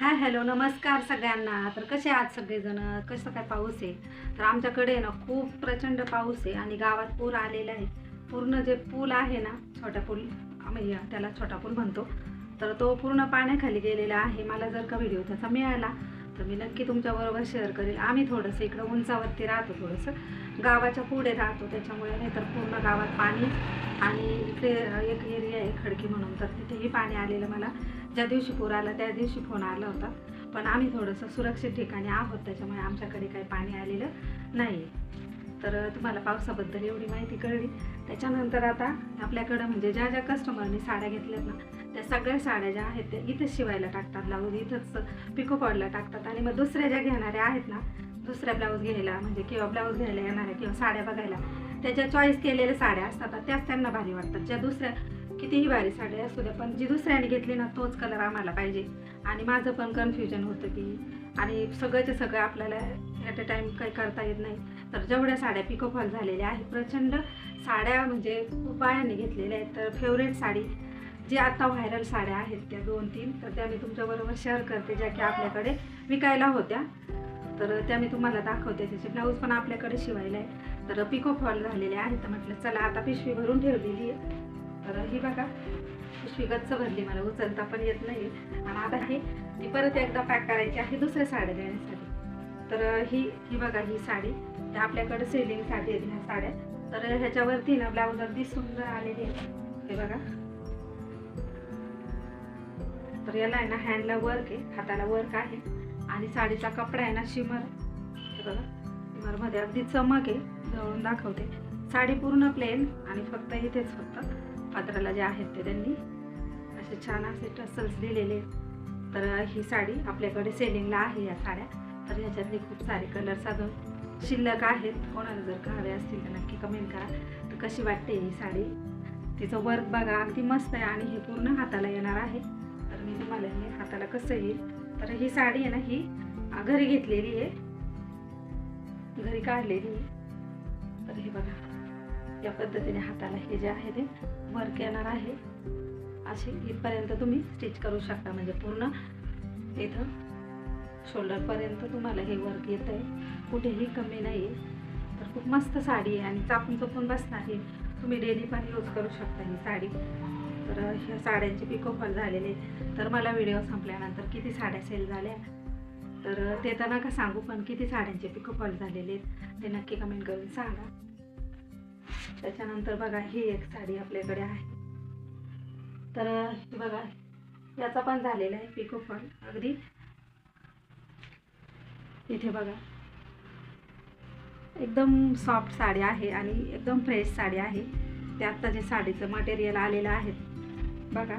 Hi hello नमस्कार सगळ्यांना. तर कसे आहात सगळेजण? कसं काय पाऊस आहे? तर आमच्याकडे आहे ना खूप प्रचंड पाऊस आहे आणि गावात पूर आलेला आहे पूर्ण जे पूल आहे ना छोटा पूल आम्ही त्याला छोटा पूल म्हणतो. तर तो पूर्ण पाण्याखाली गेलेला आहे. मला जर का व्हिडिओ त्याचा मिळाला तर मी नक्की तुमच्याबरोबर शेअर करेल. आम्ही थोडंसं इकडं उंचावरती राहतो थोडंसं. गावाच्या पुढे राहतो त्याच्यामुळे नाही तर पूर्ण गावात पाणी आणि इकडे एक एरिया आहे खडकी म्हणून तर तिथेही पाणी आलेलं मला. ज्या दिवशी पूर आला त्या दिवशी फोन आला होता. पण आम्ही थोडंसं सुरक्षित ठिकाणी आहोत त्याच्यामुळे आमच्याकडे काही पाणी आलेलं नाही तर तुम्हाला पावसाबद्दल एवढी माहिती कळली. त्याच्यानंतर आता आपल्याकडं म्हणजे ज्या ज्या कस्टमरनी साड्या घेतल्यात ना त्या सगळ्या साड्या ज्या आहेत त्या इथंच शिवायला टाकतात ब्लाऊज इथंच पिको पॉडला टाकतात. आणि मग दुसऱ्या ज्या घेणाऱ्या आहेत ना दुसऱ्या ब्लाऊज घ्यायला म्हणजे किंवा ब्लाऊज घ्यायला येणाऱ्या किंवा साड्या बघायला त्याच्या चॉईस केलेल्या साड्या असतात त्याच त्यांना भारी वाटतात. ज्या दुसऱ्या कितीही भारी साड्या असू द्या पण जी दुसऱ्याने घेतली ना तोच कलर आम्हाला पाहिजे. आणि माझं पण कन्फ्युजन होतं की आणि सगळंच्या सगळं आपल्याला ॲट अ टाईम काही करता येत नाही तर जेवढ्या साड्या पिकोफॉल झालेल्या आहेत प्रचंड साड्या म्हणजे खूप बायाने घेतलेल्या आहेत. तर फेवरेट साडी जी आता व्हायरल साड्या आहेत त्या दोन तीन तर त्या मी तुमच्याबरोबर शेअर करते ज्या की आपल्याकडे विकायला होत्या. तर त्या मी तुम्हाला दाखवते. त्याचे ब्लाऊज पण आपल्याकडे शिवायला आहे तर पिको फॉल झालेले आहेत. तर म्हटलं चला आता पिशवी भरून ठेवलेली आहे. तर ही बघा पिशवी गच्च भरली मला उचलता पण येत नाही आणि आता ही ती परत एकदा पॅक करायची आहे दुसऱ्या साड्या देण्यासाठी. तर ही ही बघा ही साडी. त्या आपल्याकडे सेलिंग साडी आहेत ह्या साड्या. तर ह्याच्यावरती ना ब्लाऊज अगदी सुंदर आलेली आहे हे बघा. तर याला आहे ना हँडला वर्क आहे हाताला वर्क आहे. आणि साडीचा कपडा आहे ना शिमर हे बघा. शिमरमध्ये अगदी चमक आहे. जवळून दाखवते. साडी पूर्ण प्लेन आणि फक्त इथेच फक्त. पात्राला जे आहेत ते त्यांनी असे छान असे टसल्स दिलेले आहेत. तर ही साडी आपल्याकडे सेलिंगला आहे या साड्या. तर ह्याच्यातले खूप सारे कलर्स अजून शिल्लक आहेत. कोणाला जर का हवे असतील तर नक्की कमेंट करा. तर कशी वाटते ही साडी? तिचं वर्क बघा अगदी मस्त आहे आणि हे पूर्ण हाताला येणार आहे. तर मी तुम्हाला हे हाताला कसं येईल? तर ही साडी आहे ना ही घरी घेतलेली आहे. घरी काढलेली आहे. तर हे बघा. या पद्धतीने हाताला हे जे आहे ते वर्क येणार आहे. असे इथपर्यंत तुम्ही स्टिच करू शकता. म्हणजे पूर्ण इथं शोल्डरपर्यंत तुम्हाला हे वर्क येतं आहे कुठेही कमी नाही आहे तर खूप मस्त साडी आहे आणि चापून चपून बसणार ही तुम्ही डेली पण यूज करू शकता ही साडी. तर ह्या साड्यांचे पिकोफॉल झालेले आहेत. तर मला व्हिडिओ संपल्यानंतर किती साड्या सेल झाल्या? तर ते तर नका सांगू पण किती साड्यांचे पिकोफॉल झालेले आहेत. ते नक्की कमेंट करून सांगा. त्याच्यानंतर बघा ही एक साडी आपल्याकडे आहे. तर बघा याचा पण झालेला आहे पिको पिकोफॉल अगदी. इथे बघा. एकदम सॉफ्ट साडी आहे आणि एकदम फ्रेश साडी आहे. ते आत्ता जे साडीचं मटेरियल आलेलं आहे बघा.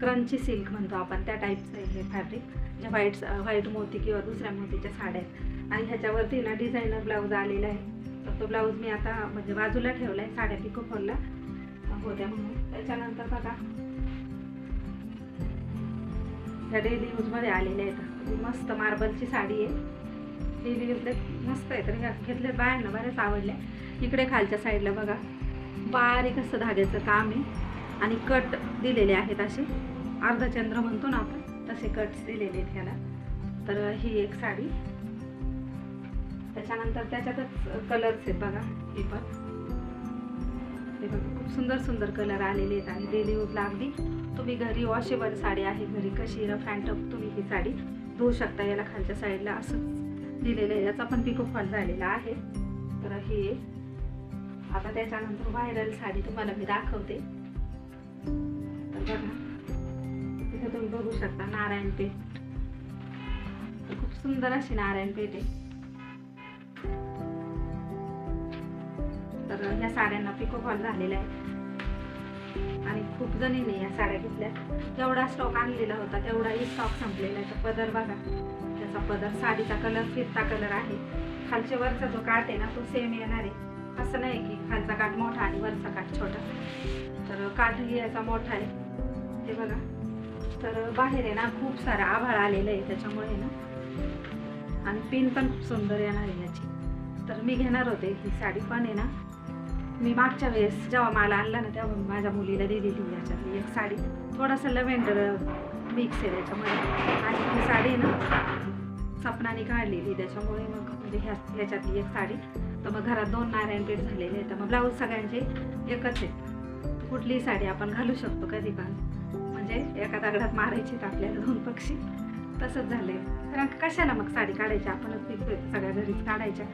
क्रंची सिल्क म्हणतो आपण त्या टाईपचं हे फॅब्रिक जे व्हाईट व्हाईट मोती किंवा दुसऱ्या मोतीच्या साड्या आहेत. आणि ह्याच्यावरती ना डिझायनर ब्लाऊज आलेला आहे. तर तो ब्लाऊज मी आता म्हणजे बाजूला ठेवला आहे साड्या पिको फॉलला होत्या म्हणून त्याच्यानंतर बघा. ह्या डेली यूजमध्ये आलेल्या आहेत. मस्त मार्बलची साडी आहे. डेली यूजला मस्त आहे. तर घेतले घेतल्या बायांना बऱ्याच आवडल्या. इकडे खालच्या साईडला बघा. बारीक असं धाग्याचं काम आहे. आणि कट दिलेले आहेत असे. अर्धचंद्र म्हणतो ना आपण तसे कट्स दिलेले आहेत ह्याला. तर ही एक साडी. त्याच्यानंतर त्याच्यातच कलर्स आहेत बघा हे पण. हे बघा खूप सुंदर सुंदर कलर आलेले आहेत आणि डेली यूजला अगदी तुम्ही घरी वॉशेबल साडी आहे घरी कशी रफ अँड टफ तुम्ही ही साडी धुवू शकता. याला खालच्या साईडला असं दिलेलं आहे. याचा पण पिको फॉल झालेला आहे. तर हे आता त्याच्यानंतर व्हायरल साडी तुम्हाला मी दाखवते. तर बघा तिथे तुम्ही बघू शकता नारायण पेठ खूप सुंदर अशी नारायण पेठ आहे. तर ह्या साड्यांना पिको फॉल झालेला आहे आणि खूप जणींनी या साड्या घेतल्या. जेवढा स्टॉक आणलेला होता तेवढाही स्टॉक संपलेला आहे. तर पदर बघा. त्याचा पदर साडीचा कलर फिरता कलर आहे. खालच्या वरचा जो काठ आहे ना तो सेम येणार आहे. असं नाही की खालचा काठ मोठा आणि वरचा काठ छोटा. तर काठही याचा मोठा आहे. हे बघा. तर बाहेर आहे ना खूप सारा आभाळ आलेलं आहे त्याच्यामुळे ना. आणि पिन पण खूप सुंदर येणार आहे याची. तर मी घेणार होते. ही साडी पण आहे ना. मी मागच्या वेळेस जेव्हा मला आणला ना तेव्हा मी माझ्या मुलीला दिलेली याच्यातली एक साडी. थोडासा लव्हेंडर मिक्स आहे त्याच्यामध्ये. आणि साडी ना सपनाने काढलेली. त्याच्यामुळे मग म्हणजे ह्या ह्याच्यातली एक साडी. तर मग घरात दोन नारायणपेठ झालेले आहेत. तर मग ब्लाऊज सगळ्यांचे एकच आहे कुठलीही साडी आपण घालू शकतो कधी पण. म्हणजे एका दगडात मारायचे आपल्याला दोन पक्षी. तसंच झालंय. कारण कशाला मग साडी काढायची? आपणच सगळ्या घरीच काढायच्या.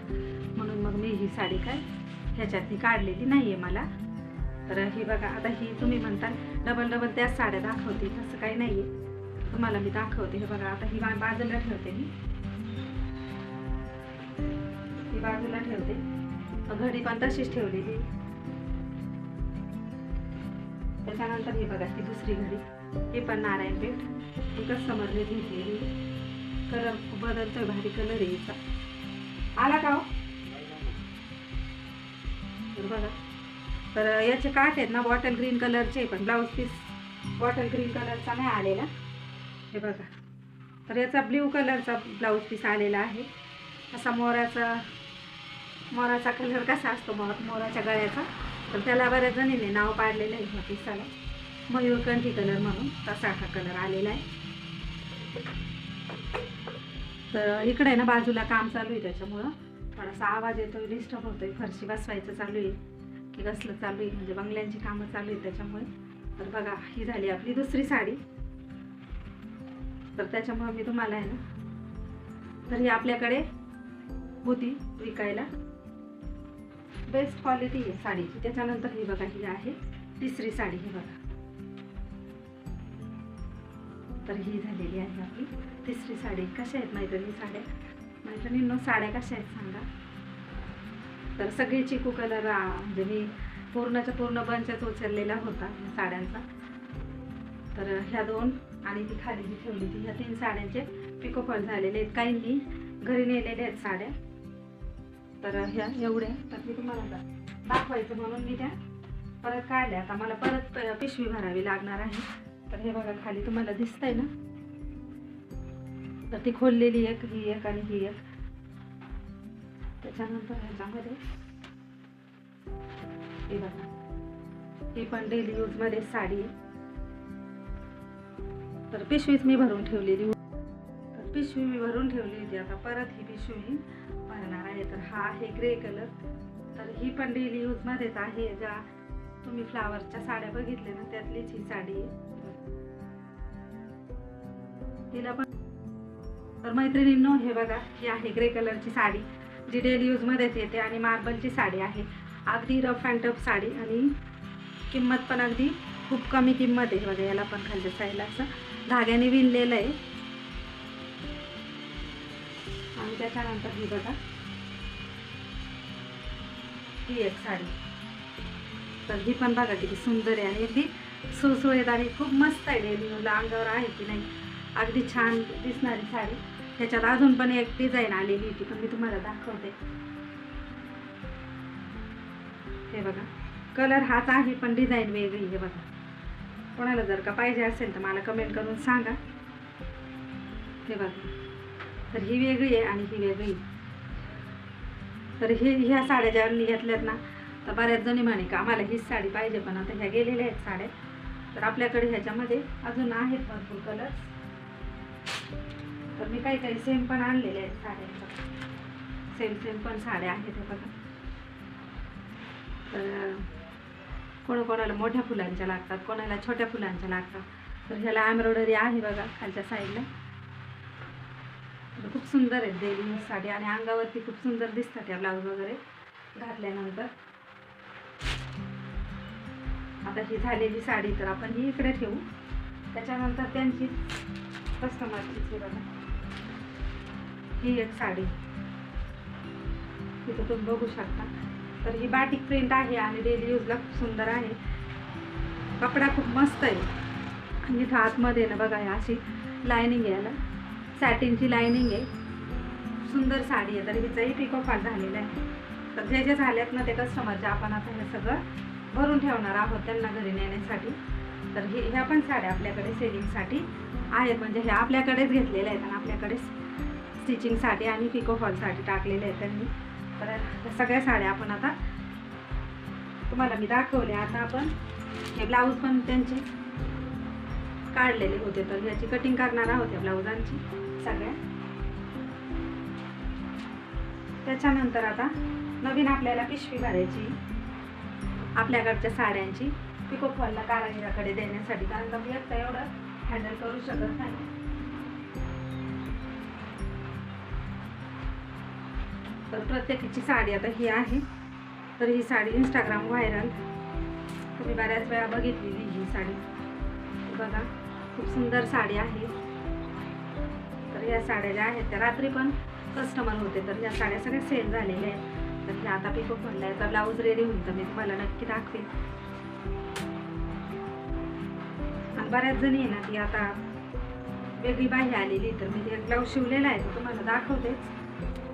म्हणून मग मी ही साडी काय ह्याच्यातनी काढलेली नाही आहे मला. तर ही बघा आता ही तुम्ही म्हणता डबल डबल त्याच साड्या दाखवते तसं काही नाही आहे तुम्हाला मी दाखवते हे बघा आता ही बाजूला ठेवते मी. ही बाजूला ठेवते. घडी पण तशीच ठेवलेली. त्याच्यानंतर ही बघा ही दुसरी घडी. ही पण नारायणपेठ कसं कस्टमरने घेतलेली. कलर बदलतोय भारी कलर यायचा आला का हो? तर बघा. तर याचे काठ आहेत ना बॉटल ग्रीन कलरचे पण ब्लाऊज पीस बॉटल ग्रीन कलरचा नाही आलेला. हे बघा. तर याचा ब्ल्यू कलरचा ब्लाऊज पीस आलेला आहे. असा मोराचा मोराचा कलर कसा असतो मोर मोराच्या गळ्याचा? तर त्याला बऱ्याच जणीने नाव पाडलेलं आहे ह्या पिसाला मयूरकंठी कलर म्हणून तसा हा कलर आलेला आहे. तर इकडे ना बाजूला काम चालू आहे त्याच्यामुळं. थोडासा आवाज येतोय डिस्टर्ब होतोय. फरशी बसवायचं चालू आहे. की कसलं चालू आहे. म्हणजे बंगल्यांची कामं चालू आहेत त्याच्यामुळे. तर बघा ही झाली आपली दुसरी साडी. तर त्याच्यामुळे मी तुम्हाला आहे ना तर ही आपल्याकडे होती विकायला. बेस्ट क्वालिटी आहे साडीची त्याच्यानंतर ही बघा ही आहे तिसरी साडी ही बघा. तर ही झालेली आहे आपली तिसरी साडी. कशा आहेत मैत्रिणी साड्या? मैत्रिणींनो साड्या कशा आहेत सांगा. तर सगळी चिकू कलर म्हणजे मी पूर्णच्या पूर्ण बंचच उचललेला होता साड्यांचा. तर ह्या दोन आणि ती खाली जी ठेवली ती ह्या तीन साड्यांचे पिकोफॉल झालेले आहेत. काहींनी घरी नेलेले आहेत साड्या. तर ह्या एवढ्या तर मी तुम्हाला दाखवायचं म्हणून मी त्या परत काढल्या. आता मला परत पिशवी भरावी लागणार आहे. तर हे बघा खाली तुम्हाला दिसतंय ना? तर ती खोललेली एक ही एक आणि ही एक. त्याच्यानंतर ह्याच्यामध्ये हे बघा. ही पण डेली यूजमध्ये साडी. तर पिशवीच मी भरून ठेवलेली. तर पिशवी मी भरून ठेवली होती आता परत ही पिशवी भरणार आहे. तर हा आहे ग्रे कलर तर ही पण डेली यूजमध्येच आहे. ज्या तुम्ही फ्लावरच्या साड्या बघितल्या ना त्यातलीच ही साडी आहे. तिला पण तर मैत्रिणींनो हे बघा ही आहे ग्रे कलरची साडी जी डेली यूजमध्येच येते आणि मार्बलची साडी आहे. अगदी रफ अँड टफ साडी आणि किंमत पण अगदी खूप कमी किंमत आहे. बघा याला पण खालच्या साईडला असं धाग्याने विणलेलं आहे. आणि त्याच्यानंतर ही बघा ही एक साडी. तर ही पण बघा किती सुंदर आहे आणि अगदी सुळसुळीत आणि खूप मस्त आहे. डेली यूजला अंगावर आहे की नाही अगदी छान दिसणारी साडी. त्याच्यात अजून पण एक डिझाईन आलेली होती पण मी तुम्हाला दाखवते. हे बघा. कलर हाच आहे पण डिझाईन वेगळी आहे बघा. कोणाला जर का पाहिजे असेल तर मला कमेंट करून सांगा. हे बघा. तर ही वेगळी आहे आणि ही वेगळी आहे. तर हे ह्या साड्या ज्या घेतल्यात ना तर बऱ्याच जणी म्हणे का आम्हाला हीच साडी पाहिजे पण आता ह्या गेलेल्या आहेत साड्या. तर आपल्याकडे ह्याच्यामध्ये अजून आहेत भरपूर कलर्स तर मी काही काही सेम पण आणलेले आहेत साड्या. सेम सेम पण साड्या आहेत हे बघा. तर कोणाकोणाला मोठ्या फुलांच्या लागतात कोणाला छोट्या फुलांच्या लागतात. तर ह्याला एम्ब्रॉयडरी आहे बघा खालच्या साईडला तर खूप सुंदर आहेत डेली साडी आणि अंगावरती खूप सुंदर दिसतात या ब्लाऊज वगैरे घातल्यानंतर. आता ही झालेली साडी तर आपण ही इकडे ठेवू. त्याच्यानंतर त्यांची कस्टमरची बघा. ही एक साडी. तिथं तुम्ही बघू शकता. तर ही बाटिक प्रिंट आहे आणि डेली यूजला खूप सुंदर आहे. कपडा खूप मस्त आहे. आणि इथं आतमध्ये ना बघा अशी लायनिंग आहे याला सॅटिनची लायनिंग आहे. सुंदर साडी आहे. तर हिचाही पिको फाट झालेला आहे. तर जे जे झाल्यात ना ते कस्टमरचे आपण आता हे सगळं भरून ठेवणार आहोत त्यांना घरी नेण्यासाठी. तर हे ह्या पण साड्या आपल्याकडे सेलिंगसाठी आहेत. म्हणजे ह्या आपल्याकडेच घेतलेल्या आहेत आणि आपल्याकडेच स्टिचिंगसाठी आणि पिको फॉलसाठी टाकलेले आहेत त्यांनी. तर सगळ्या साड्या आपण आता तुम्हाला मी दाखवल्या. आता आपण हे ब्लाऊज पण त्यांचे काढलेले होते. तर याची कटिंग करणार आहोत या ब्लाऊजांची सगळ्या. त्याच्यानंतर आता नवीन आपल्याला पिशवी भरायची. आपल्याकडच्या साड्यांची. पिको फॉलला कारागिराकडे देण्यासाठी कारण तर मी एकटा एवढं हँडल करू शकत नाही. तर प्रत्येकीची साडी आता ही आहे. तर ही साडी इंस्टाग्राम व्हायरल तुम्ही बऱ्याच वेळा बघितलेली ही साडी. बघा खूप सुंदर साडी आहे. तर या साड्या ज्या आहेत. त्या रात्री पण कस्टमर होते तर या साड्या सगळ्या सेल झालेल्या आहेत. तर ह्या आता पिको आहे याचा ब्लाऊज रेडी होईल तर मी तुम्हाला नक्की दाखवेन. आणि बऱ्याच जणी आहे ना ती आता वेगळी बाह्य आलेली तर मी एक ब्लाऊज शिवलेला आहे तो तुम्हाला दाखवतेच.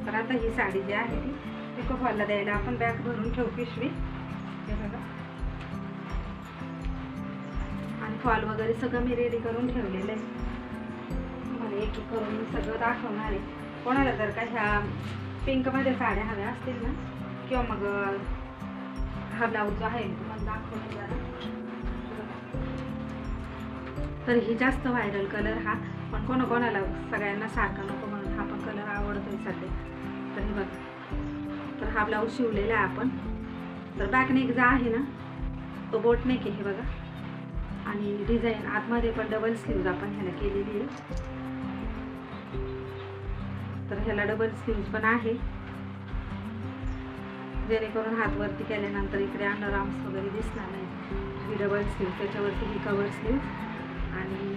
तर आता ही साडी जी आहे ती पिको फॉलला द्यायला आपण बॅग भरून ठेवू पिशवी. हे बघा. आणि फॉल वगैरे सगळं मी रेडी करून ठेवलेलं आहे. मला एक करून सगळं दाखवणार आहे. कोणाला जर का ह्या पिंकमध्ये साड्या हव्या असतील ना किंवा मग हा ब्लाऊज जो आहे तुम्हाला दाखवून जरा तर ही जास्त व्हायरल कलर हा पण कोणाकोणाला सगळ्यांना सारखा नको म्हणून हा पण कलर आवडतोय सध्या. तर हे बघा. तर हा ब्लाऊज शिवलेला आहे आपण. तर बॅकनेक जा आहे ना तो बोटनेक आहे हे बघा. आणि डिझाईन आतमध्ये पण डबल स्लीव्ज आपण ह्याला केलेली आहे. तर ह्याला डबल स्लीव्ज पण आहे. जेणेकरून हात वरती केल्यानंतर इकडे अंडर आर्म्स वगैरे दिसणार नाही. ही डबल स्लीव त्याच्यावरती ही कवर स्लीव आणि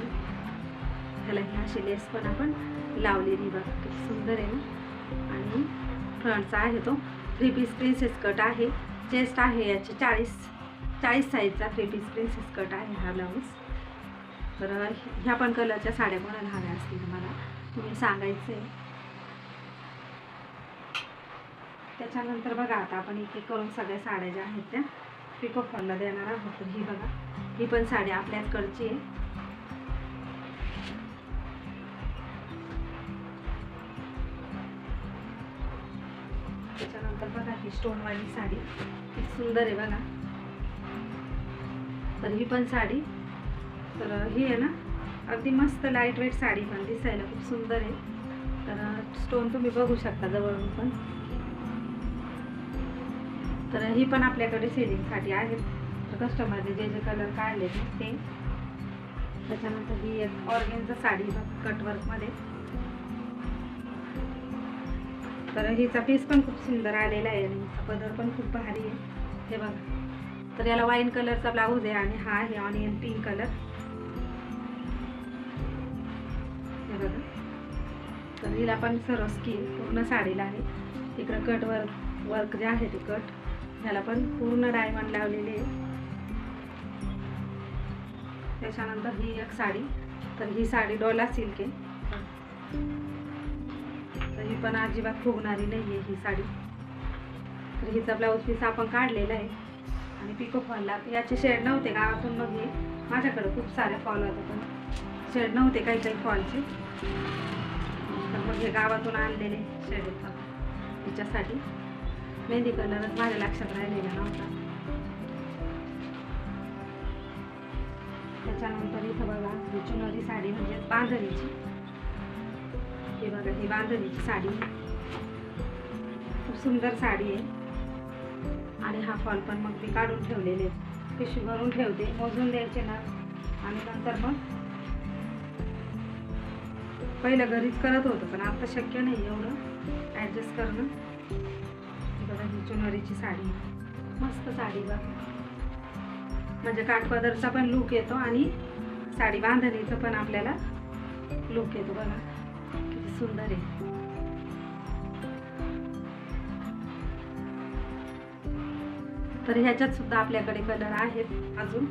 ह्याला ही अशी लेस पण आपण लावलेली बघा. सुंदर आहे ना. आणि फ्रंटचा आहे तो थ्री पीस प्रिन्सेस कट आहे. चेस्ट आहे याची चाळीस चाळीस साईजचा थ्री पीस प्रिन्सेस कट आहे हा ब्लाऊज तर ह्या पण कलरच्या साड्या कोणाला हव्या असतील मला तुम्ही सांगायचं. आहे त्याच्यानंतर बघा आता आपण एक एक करून सगळ्या साड्या ज्या आहेत त्या पिको फॉलला देणार आहोत. तर ही बघा ही पण साडी आपल्याचकडची आहे. ही स्टोनवाली साडी. सुंदर आहे बघा. तर ही पण साडी. तर ही आहे ना अगदी मस्त लाइट वेट साडी पण दिसायला खूप सुंदर आहे. तर स्टोन तुम्ही बघू शकता जवळून पण. तर ही पण आपल्याकडे सेलिंगसाठी आहेत तर कस्टमरने जे जे कलर काढले ते. त्याच्यानंतर ही एक ऑर्गेनचा साडी बघ कटवर्कमध्ये तर हिचा पीस पण खूप सुंदर आलेला आहे आणि हिचा पदर पण खूप भारी आहे. हे बघा. तर याला वाईन कलरचा ब्लाऊज आहे आणि हा आहे ऑनियन पिंक कलर हे बघा. तर हिला पण सर्व स्किन पूर्ण साडीला आहे. तिकडं कट वर्क वर्क जे आहे ते कट ह्याला पण पूर्ण डायमंड लावलेले आहे. त्याच्यानंतर ही एक साडी. तर ही साडी डोला सिल्क आहे. ही पण अजिबात फुगणारी नाही आहे ही साडी. तर हिचा ब्लाऊज पीस आपण काढलेला आहे. आणि पिको फॉलला याचे शेड नव्हते गावातून मग हे माझ्याकडे खूप सारे फॉल होते पण शेड नव्हते काही काही फॉलचे तर मग हे गावातून आणलेले शेड आहेत. हिच्यासाठी. मेहंदी कलरच माझ्या लक्षात राहिलेला नव्हता. त्याच्यानंतर इथं बघा ही चुनरी साडी म्हणजे पांढरीची हे बघा ही बांधणीची साडी. खूप सुंदर साडी आहे. आणि हा फॉल पण मग मी काढून ठेवलेले पिशवी भरून ठेवते मोजून द्यायचे ना. आणि नंतर मग पहिलं घरीच करत होतं पण आता शक्य नाही एवढं. ॲडजस्ट करणं. बघा ही चुनरीची साडी. मस्त साडी बघा. म्हणजे काठपदरचा पण लुक येतो आणि साडी बांधणीचं पण आपल्याला लुक येतो बघा. सुंदर आहे. तर ह्याच्यात सुद्धा आपल्याकडे कलर आहेत अजून.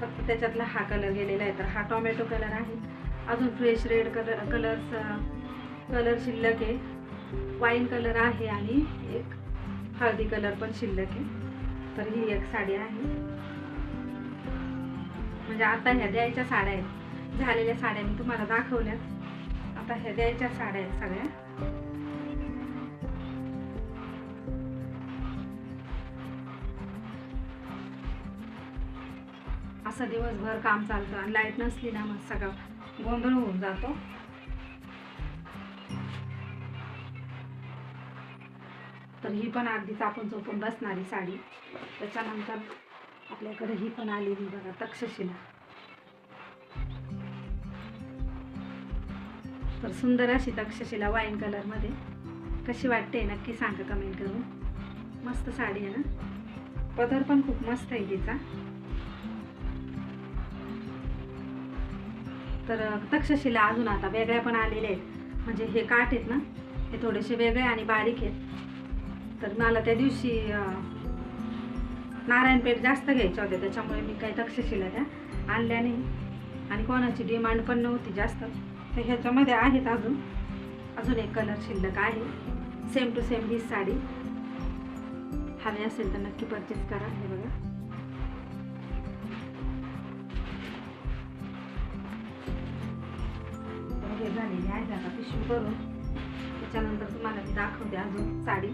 फक्त त्याच्यातला हा कलर गेलेला आहे. तर हा टोमॅटो कलर आहे. अजून fresh red colour colours colour शिल्लक आहे. वाईन कलर आहे आणि एक हळदी कलर पण शिल्लक आहे. तर ही एक साडी आहे. म्हणजे आता ह्या द्यायच्या साड्या आहेत. झालेल्या साड्या मी तुम्हाला दाखवल्या आता ह्या द्यायच्या साड्या आहेत सगळ्या. असं दिवसभर काम चालतं आणि लाइट नसली ना मग सगळं गोंधळ होऊन जातो. तर ही पण अगदीच आपण झोपून बसणारी साडी. त्याच्यानंतर आपल्याकडे ही पण आलेली बघा तक्षशिला. तर सुंदर अशी तक्षशिला वाईन कलरमध्ये कशी वाटते नक्की सांगा कमेंट करून. मस्त साडी आहे ना. पदर पण खूप मस्त आहे तिचा. तर तक्षशिला अजून आता वेगळ्या पण आलेल्या आहेत. म्हणजे हे काठ आहेत ना हे थोडेसे वेगळे आणि बारीक आहेत. तर मला त्या दिवशी नारायणपेठ जास्त घ्यायच्या होत्या. त्याच्यामुळे मी काही तक्षशिला त्या आणल्या नाही. आणि कोणाची डिमांड पण नव्हती जास्त. तर ह्याच्यामध्ये आहेत अजून. अजून एक कलर शिल्लक आहे. सेम टू सेम ही साडी. हवी असेल तर नक्की परचेस करा. हे बघा. तर हे झालेली आहे आता पिशवी करून त्याच्यानंतर तुम्हाला मी दाखवते अजून साडी.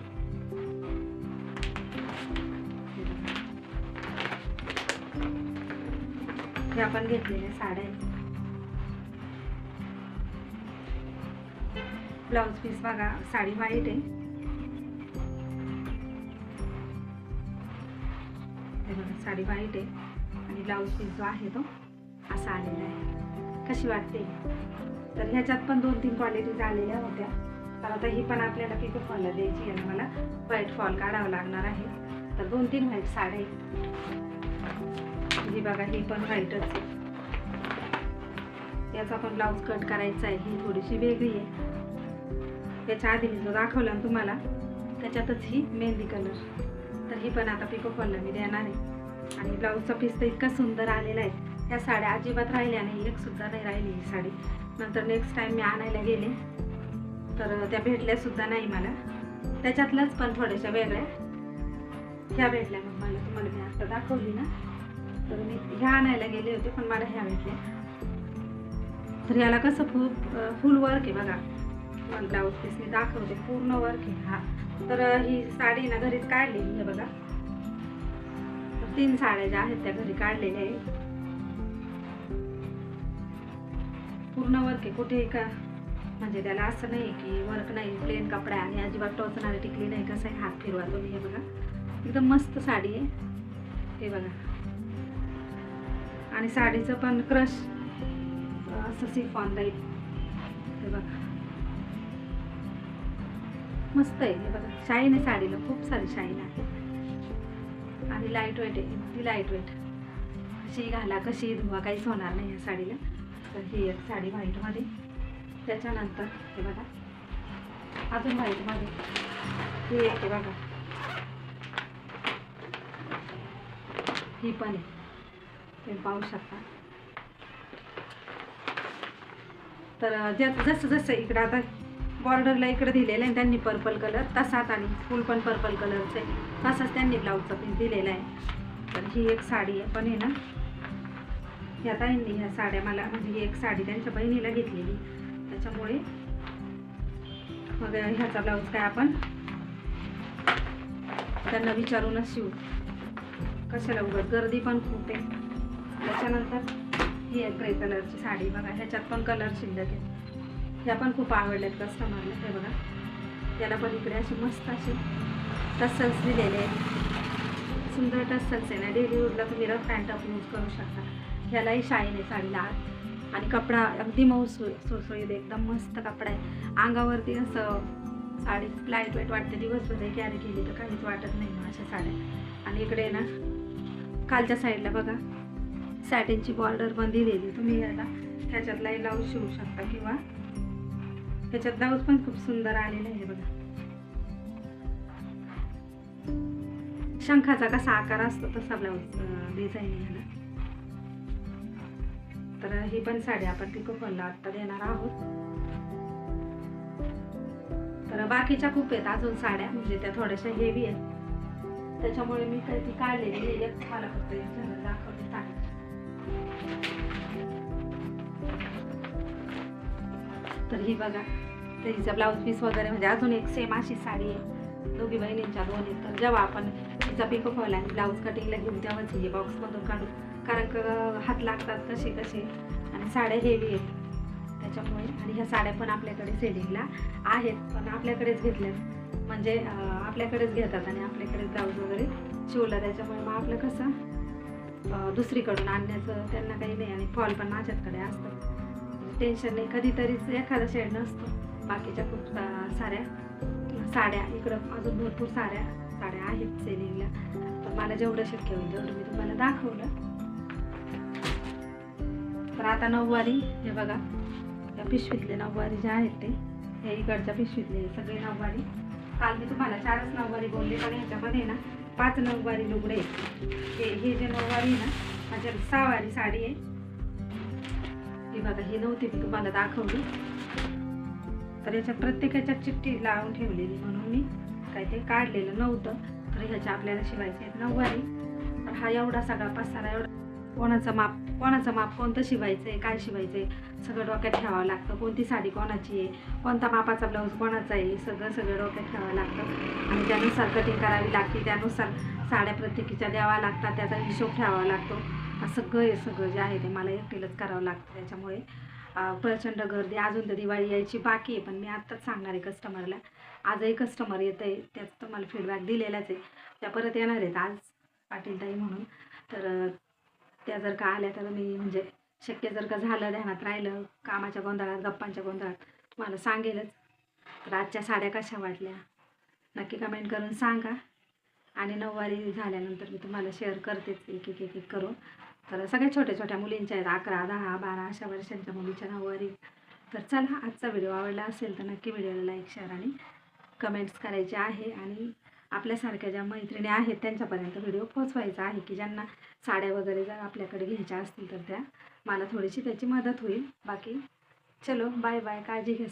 हे हे आपण घेतलेल्या साड्या ब्लाऊज पीस बघा साडी व्हाईट आहे. हे बघा साडी व्हाईट आहे. आणि ब्लाऊज पीस जो आहे तो असा आलेला आहे. कशी वाटते? तर ह्याच्यात पण दोन तीन क्वालिटीज आलेल्या होत्या. तर आता ही पण आपल्याला पिको फॉलला द्यायची आहे. मला व्हाईट फॉल काढावा लागणार आहे. तर दोन तीन व्हाईट साड्या आहेत. ही बघा ही पण व्हाईटच आहे. याचा पण ब्लाऊज कट करायचा आहे. ही थोडीशी वेगळी आहे. त्याच्या आधी मी जो दाखवला ना तुम्हाला त्याच्यातच ही मेहंदी कलर तर ही पण आता पिको फॉलला मी देणार आहे. आणि ब्लाऊजचा पीस तर इतका सुंदर आलेला आहे. त्या साड्या अजिबात राहिल्या नाही एक सुद्धा नाही राहिली ही साडी. नंतर नेक्स्ट टाइम मी आणायला गेले तर त्या भेटल्या सुद्धा नाही मला. त्याच्यातल्याच पण थोड्याशा वेगळ्या. ह्या भेटल्या मग मला तुम्हाला मी आता दाखवली ना. तर मी ह्या आणायला गेले होते पण मला ह्या भेटल्या. तर याला कसं फुल फुल वर्क आहे बघा. पण ब्लाऊज पीस मी दाखवते पूर्ण वर्क आहे. हा. तर ही साडी ना घरीच काढली हे बघा. तीन साड्या ज्या आहेत त्या घरी काढलेल्या आहेत. पूर्ण वर्क आहे. कुठेही का म्हणजे त्याला असं नाही की वर्क नाही प्लेन कपडा आहे. आणि अजिबात टोचणारी टिकली नाही कसं आहे? हात फिरवा तुम्ही. हे बघा. एकदम मस्त साडी आहे. हे बघा. आणि साडीचं पण क्रश असं सिफॉन टाईप हे बघा. मस्त आहे. हे बघा शाईन आहे साडीला खूप सारी शाईन आहे. आणि लाइट वेट आहे ती लाइट वेट कशी घाला कशी धुवा काहीच होणार नाही या साडीला. तर ही एक साडी व्हाईटमध्ये त्याच्यानंतर हे बघा. अजून व्हाईटमध्ये ही एक आहे बघा. ही पण आहे. तुम्ही पाहू शकता. तर ज्या जसं जसं इकडं आता बॉर्डरला इकडं दिलेलं आहे त्यांनी पर्पल कलर तसाच आणि फुल पण पर्पल कलरचं आहे तसाच त्यांनी ब्लाऊजचा पीस दिलेला आहे. तर ही एक साडी आहे. पण आहे ना ह्या ताईंनी ह्या साड्या मला म्हणजे ही एक साडी त्यांच्या बहिणीला घेतलेली. त्याच्यामुळे मग ह्याचा ब्लाऊज काय आपण त्यांना विचारूनच शिवू. कशाला उघड गर्दी पण खूप आहे. त्याच्यानंतर ही एक ग्रे कलरची साडी बघा ह्याच्यात पण कलर शिल्लक आहे. ह्या पण खूप आवडल्यात कस्टमरला हे बघा. याला पण इकडे अशी मस्त अशी टसल्स दिलेले आहेत. सुंदर टसल्स आहे ना. डेली यूजला तुम्ही रफ पॅन्ट टॉप यूज करू शकता. ह्यालाही शाईन आहे साडीला आणि कपडा अगदी मऊ सु सुळसुळीत एकदम मस्त कपडा आहे. अंगावरती असं साडी लाइट वेट वाटते. दिवसभर कॅरी केली तर काहीच वाटत नाही मग अशा साड्या. आणि इकडे ना खालच्या साईडला बघा. सॅटिनची बॉर्डर पण दिलेली तुम्ही याला त्याच्यातलाही ब्लाऊज शिवू शकता किंवा ह्याच्यात ब्लाऊज पण खूप सुंदर आलेला आहे बघा. शंखाचा कसा आकार असतो तसा ब्लाऊज डिझाईन आहे ह्याला तर ही पण साडी आपण पिको फॉलला आत्ता देणार आहोत. तर बाकीच्या खूप आहेत अजून साड्या म्हणजे त्या थोड्याशा हेवी आहेत. त्याच्यामुळे मी काही ती काढलेली आहे. एक मला फक्त एक आहे तर ही बघा तर हिचा ब्लाऊज पीस वगैरे म्हणजे अजून एक सेम अशी साडी आहे. दोघी बहिणींच्या दोन आहेत. तर जेव्हा आपण तिचा पिको फॉल आणि ब्लाऊज कटिंगला घेऊन तेव्हाच हे बॉक्समधून काढू. कारण का हात लागतात कसे कसे आणि साड्या हेवी आहेत. त्याच्यामुळे आणि ह्या साड्या पण आपल्याकडे सेलिंगला आहेत. पण आपल्याकडेच घेतल्या म्हणजे आपल्याकडेच घेतात आणि आपल्याकडे ब्लाऊज वगैरे शिवला. त्याच्यामुळे मग आपलं कसं दुसरीकडून आणण्याचं त्यांना काही नाही. आणि फॉल पण माझ्याकडे असतं. टेन्शन नाही. कधीतरीच एखादा शेड नसतो. बाकीच्या खूप सा- साऱ्या साड्या इकडं अजून भरपूर साऱ्या साड्या आहेत सेलिंगला. तर मला जेवढं शक्य होईल तेवढं मी तुम्हाला दाखवलं. तर आता नऊवारी हे बघा त्या पिशवीतले नऊवारी जे आहेत ते हे इकडच्या पिशवीतले सगळे नऊवारी. काल मी तुम्हाला चारच नऊवारी बोलले पण ह्याच्यामध्ये ना पाच नऊवारी लुगडे हे हे जे नऊवारी आहे ना माझ्या सहावारी साडी आहे. ही बघा ही नव्हती मी तुम्हाला दाखवली. तर याच्या प्रत्येकाच्या चिठ्ठी लावून ठेवलेली म्हणून मी काय ते काढलेलं नव्हतं. तर ह्याच्या आपल्याला शिवायचे आहेत नऊवारी पण हा एवढा सगळा पसारा एवढा कोणाचं माप कोणाचं माप कोणतं शिवायचं आहे काय शिवायचं आहे सगळं डोक्यात ठेवावं लागतं. कोणती साडी कोणाची आहे कोणता मापाचा ब्लाऊज कोणाचा आहे सगळं सगळं डोक्यात ठेवावं लागतं. आणि त्यानुसार कटिंग करावी लागते त्यानुसार साड्या प्रत्येकीच्या द्यावा लागतात त्याचा हिशोब ठेवावा लागतो. असं सगळं हे सगळं जे आहे ते मला एकटीलंच करावं लागतं त्याच्यामुळे. प्रचंड गर्दी अजून तर दिवाळी यायची बाकी आहे पण मी आत्ताच सांगणार आहे कस्टमरला आजही कस्टमर येत आहे त्यात तुम्हाला फीडबॅक दिलेलाच आहे. त्या परत येणार आहेत आज पाटीलताई म्हणून. तर त्या जर का आल्या तर मी म्हणजे शक्य जर का झालं ध्यानात राहिलं कामाच्या गोंधळात गप्पांच्या गोंधळात तुम्हाला सांगेलच. तर आजच्या साड्या कशा वाटल्या? नक्की कमेंट करून सांगा. आणि नऊवारी झाल्यानंतर मी तुम्हाला शेअर करतेच एक एक एक एक करून. तर सगळ्या छोट्या छोट्या मुलींच्या आहेत अकरा दहा बारा अशा वर्षांच्या मुलीच्या नऊवारी तर चला आजचा व्हिडिओ आवडला असेल तर नक्की व्हिडिओला लाईक शेअर आणि कमेंट्स करायचे आहे. आणि आपल्यासारख्या ज्या मैत्रिणी आहेत त्यांच्यापर्यंत व्हिडिओ पोचवायचा आहे की ज्यांना साड्या वगैरे जर आपल्याकडे घ्यायच्या असतील तर त्या मला थोडीशी त्याची मदत होईल. बाकी चलो बाय बाय काळजी घ्या.